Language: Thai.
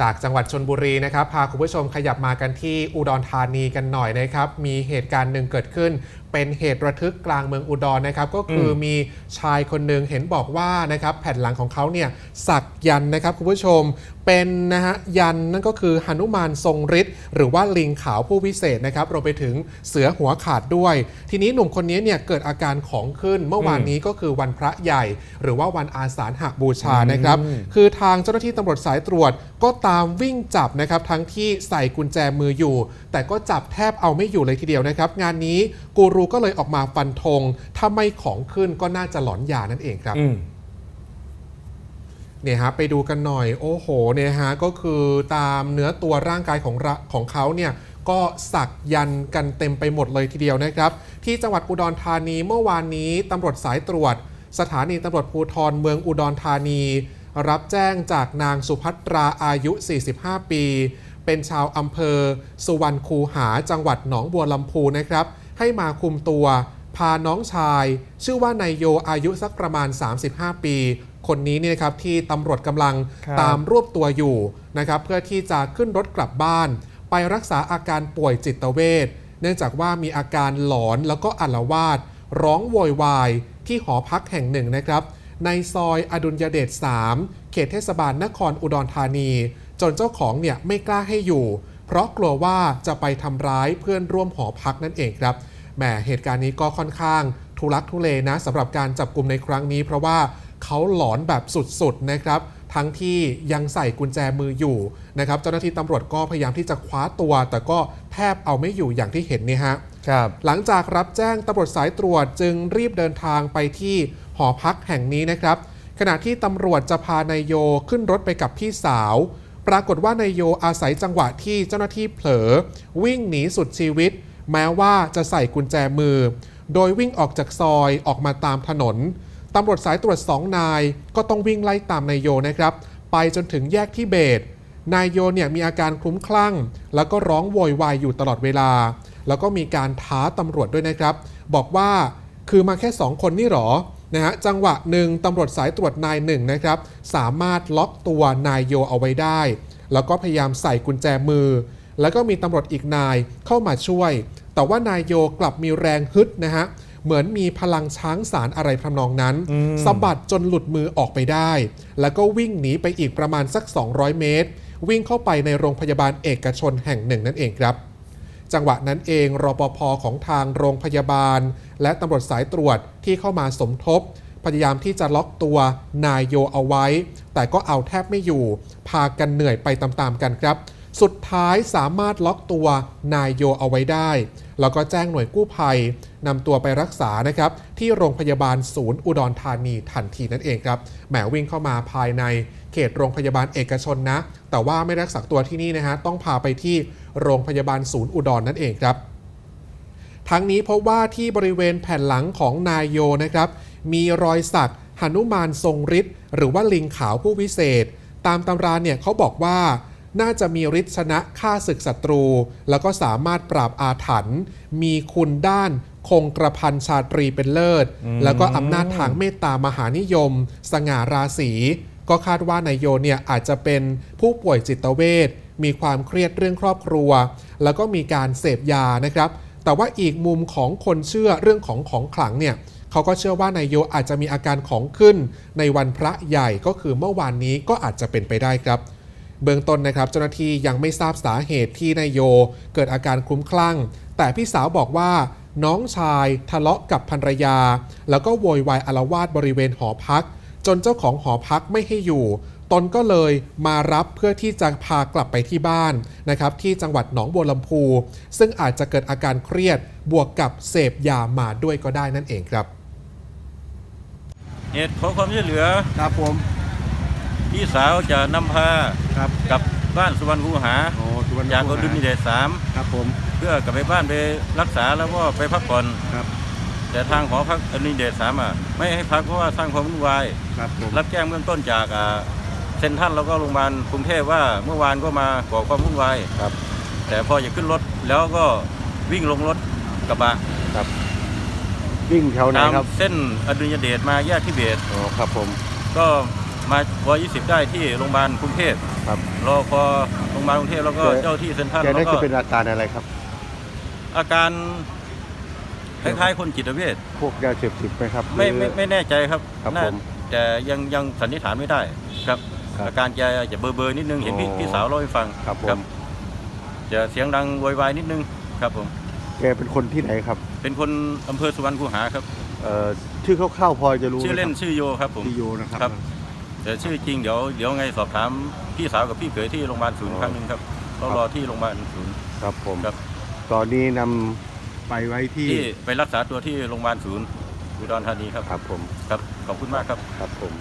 จากจังหวัดชนบุรีนะครับพาคุณผู้ชมขยับมากันที่อุดรธานีกันหน่อยนะครับ มีเหตุการณ์หนึ่งเกิดขึ้นเป็นเหตุระทึกกลางเมืองอุดรนะครับ ก็คืออมีชายคนหนึ่งเห็นบอกว่านะครับแผ่นหลังของเขาเนี่ยสักยันต์นะครับคุณผู้ชมเป็นนะฮะยันต์นั่นก็คือหนุมานทรงฤทธิ์หรือว่าลิงขาวผู้วิเศษนะครับรวมไปถึงเสือหัวขาดด้วย ทีนี้หนุ่มคนนี้เนี่ยเกิดอาการของขึ้นเมื่อวานนี้ก็คือวันพระใหญ่ หรือว่าวันอาสาฬหบูชานะครับ คือทางเจ้าหน้าที่ตำรวจสายตรวจก็ตามวิ่งจับนะครับทั้งที่ใส่กุญแจมืออยู่ แต่ก็จับแทบเอาไม่อยู่เลยทีเดียวนะครับ งานนี้กูรูก็เลยออกมาฟันธงถ้าไม่ของขึ้นก็น่าจะหลอนยานั่นเองครับอืมเนี่ยฮะไปดูกันหน่อย โอ้โหเนี่ยฮะก็คือตามเนื้อตัวร่างกายของระของเขาเนี่ยก็สักยันต์กันเต็มไปหมดเลยทีเดียวนะครับ ที่จังหวัดอุดรธานีเมื่อวานนี้ตำรวจสายตรวจ สถานีตำรวจภูธรเมืองอุดรธานี รับแจ้งจากนางสุภัตราอายุ 45 ปี เป็นชาวอำเภอ สุวรรณคูหาจังหวัดหนองบัวลำพูนะครับ ให้มาคุมตัว พาน้องชาย ชื่อว่านายโยอายุสักประมาณ 35 ปี คนนี้เนี่ยนะครับที่ตำรวจกำลังครับตามรวบตัวอยู่นะครับเพื่อที่จะขึ้นรถกลับบ้าน ไปรักษาอาการป่วยจิตเวชเนื่องจากว่ามีอาการหลอนแล้วก็อาละวาด ร้องโวยวายที่หอพักแห่งหนึ่งนะครับ ในซอยอดุลยเดช 3 เขตเทศบาลนครอุดรธานี จนเจ้าของเนี่ยไม่กล้าให้อยู่ เพราะกลัวว่าจะไปทำร้ายเพื่อนร่วมหอพักนั่นเองครับ แหมเหตุการณ์นี้ก็ค่อนข้างทุลักทุเลนะสำหรับการจับกลุ่มในครั้งนี้ เพราะว่าเขาหลอนแบบสุดๆนะครับทั้งที่ยังใส่กุญแจมืออยู่นะครับเจ้าหน้าที่ตำรวจก็พยายามที่จะคว้าตัว แต่ก็แทบเอาไม่อยู่อย่างที่เห็นเนี่ยฮะครับหลังจากรับแจ้งตำรวจสายตรวจจึงรีบเดินทางไปที่หอพักแห่งนี้นะครับ ขณะที่ตำรวจจะพานายโยขึ้นรถไปกับพี่สาว ปรากฏว่านายโยอาศัยจังหวะที่เจ้าหน้าที่เผลอ วิ่งหนีสุดชีวิต แม้ว่าจะใส่กุญแจมือ โดยวิ่งออกจากซอยออกมาตามถนนตำรวจสายตรวจสองนาย ก็ต้องวิ่งไล่ตามนายโยนะครับ ไปจนถึงแยกที่เบตนายโยเนี่ยมีอาการคลุ้มคลั่ง แล้วก็ร้องโวยวายอยู่ตลอดเวลา แล้วก็มีการท้าตำรวจด้วยนะครับ บอกว่าคือมาแค่ 2 คนนี่หรอนะฮะจังหวะหนึ่งตำรวจสายตรวจนายหนึ่งนะครับ สามารถล็อกตัวนายโยเอาไว้ได้ แล้วก็พยายามใส่กุญแจมือ แล้วก็มีตำรวจอีกนายเข้ามาช่วย แต่ว่านายโยกลับมีแรงฮึดนะฮะเหมือนมีพลังช้างสารอะไรทำนองนั้นอืมสะบัดจนหลุดมือออกไปได้ แล้วก็วิ่งหนีไปอีกประมาณสัก 200 เมตร วิ่งเข้าไปในโรงพยาบาลเอกชนแห่งหนึ่งนั่นเองครับ จังหวะนั้นเองรปภของทางโรงพยาบาล และตำรวจสายตรวจที่เข้ามาสมทบ พยายามที่จะล็อกตัวนายโยเอาไว้ แต่ก็เอาแทบไม่อยู่ พากันเหนื่อยไปตามๆกันครับ สุดท้ายสามารถล็อกตัวนายโยเอาไว้ได้ แล้วก็แจ้งหน่วยกู้ภัยนำตัวไปรักษานะครับที่โรงพยาบาลศูนย์อุดรธานีทันทีนั่นเองครับแหมวิ่งเข้ามาภายในเขตโรงพยาบาลเอกชนนะ แต่ว่าไม่รักษาตัวที่นี่นะฮะต้องพาไปที่โรงพยาบาลศูนย์อุดรนั่นเองครับทั้งนี้พบว่าที่บริเวณแผ่นหลังของนายโยนะครับมีรอยสักหนุมานทรงฤทธิ์หรือว่าลิงขาวผู้วิเศษ ตามตำราเนี่ยเขาบอกว่า น่าจะมีฤทธิ์ชนะฆ่าศึกศัตรู แล้วก็สามารถปราบอาถรรพ์มีคุณด้านคงกระพันชาตรีเป็นเลิศ แล้วก็อำนาจทางเมตตามหานิยม สง่าราศีก็คาดว่านายโยเนี่ยอาจจะเป็นผู้ป่วยจิตเวชมีความเครียดเรื่องครอบครัว แล้วก็มีการเสพยานะครับ แต่ว่าอีกมุมของคนเชื่อเรื่องของของขลังเนี่ยเขาก็เชื่อว่านายโยอาจจะมีอาการของขึ้นในวันพระใหญ่ก็คือเมื่อวานนี้ก็อาจจะเป็นไปได้ครับ เบื้องต้นนะครับ เจ้าหน้าที่ยังไม่ทราบสาเหตุที่นายโย เกิดอาการคลุ้มคลั่ง แต่พี่สาวบอกว่าน้องชายทะเลาะกับภรรยา แล้วก็โวยวายอารวาสบริเวณหอพัก จนเจ้าของหอพักไม่ให้อยู่ ตนก็เลยมารับเพื่อที่จะพากลับไปที่บ้านนะครับที่จังหวัดหนองบัวลำพู ซึ่งอาจจะเกิดอาการเครียดบวกกับเสพยามาด้วยก็ได้นั่นเองครับ เหตุขอความช่วยเหลือครับผม พี่สาวจะนำพา ครับกลับบ้านสุวรรณคูหาโอ้สุวรรณจากอดุลนิเดชสามครับผมเพื่อกลับไปบ้านไปรักษาแล้วก็ไปพักผ่อนครับ แต่ทางหอพักอดุลนิเดชสามอะไม่ให้พักเพราะว่าสร้างความวุ่นวายครับผมรับแจ้งเบื้องต้นจากอ่าเซ็นทรัลแล้วก็โรงพยาบาลกรุงเทพว่าเมื่อวานก็มาก่อความวุ่นวายครับ แต่พอจะขึ้นรถแล้วก็วิ่งลงรถกระบะวิ่งแถวไหนตามครับเส้นอดุลยเดชมาแยกที่เบสอ๋อครับผม ก็ มาวอ20 ได้ที่โรงพยาบาลกรุงเทพครับรอพอโรงพยาบาลกรุงเทพแล้วก็แกเจ้าที่เซ็นทรัลแกแล้วน่าก็จะเป็นอาการอะไรครับ อาการคล้ายๆคนจิตเวชพวกยาเสพติดไหมครับไม่หรือ ไม่ไม่แน่ใจครับครับน่าผมแต่ยังยังสันนิษฐานไม่ได้ครับ ครับอาการแกจะเบอร์เบอร์นิดนึงเห็นพี่อ๋อ พี่สาวเล่าให้ฟังครับผมจะเสียงดังโวยวายนิดนึงครับผมแกเป็นคนที่ไหนครับเป็นคนอำเภอสุวรรณคูหาครับ เอ่อชื่อคร่าวๆพอจะรู้ไหมชื่อเล่นครับชื่อโยครับผมพี่โยนะครับ ครับ แต่ชื่อจริงเดี๋ยวเดี๋ยวไงสอบถามพี่สาวกับพี่เขยที่โรงพยาบาลศูนย์อ๋อครั้งหนึ่งครับเราครับรอที่โรงพยาบาลศูนย์ ครับผมครับ ตอนนี้นำไปไว้ที่ที่ไปรักษาตัวที่โรงพยาบาลศูนย์อุดรธานีครับ ครับผม ครับ ขอบคุณมากครับ ครับผม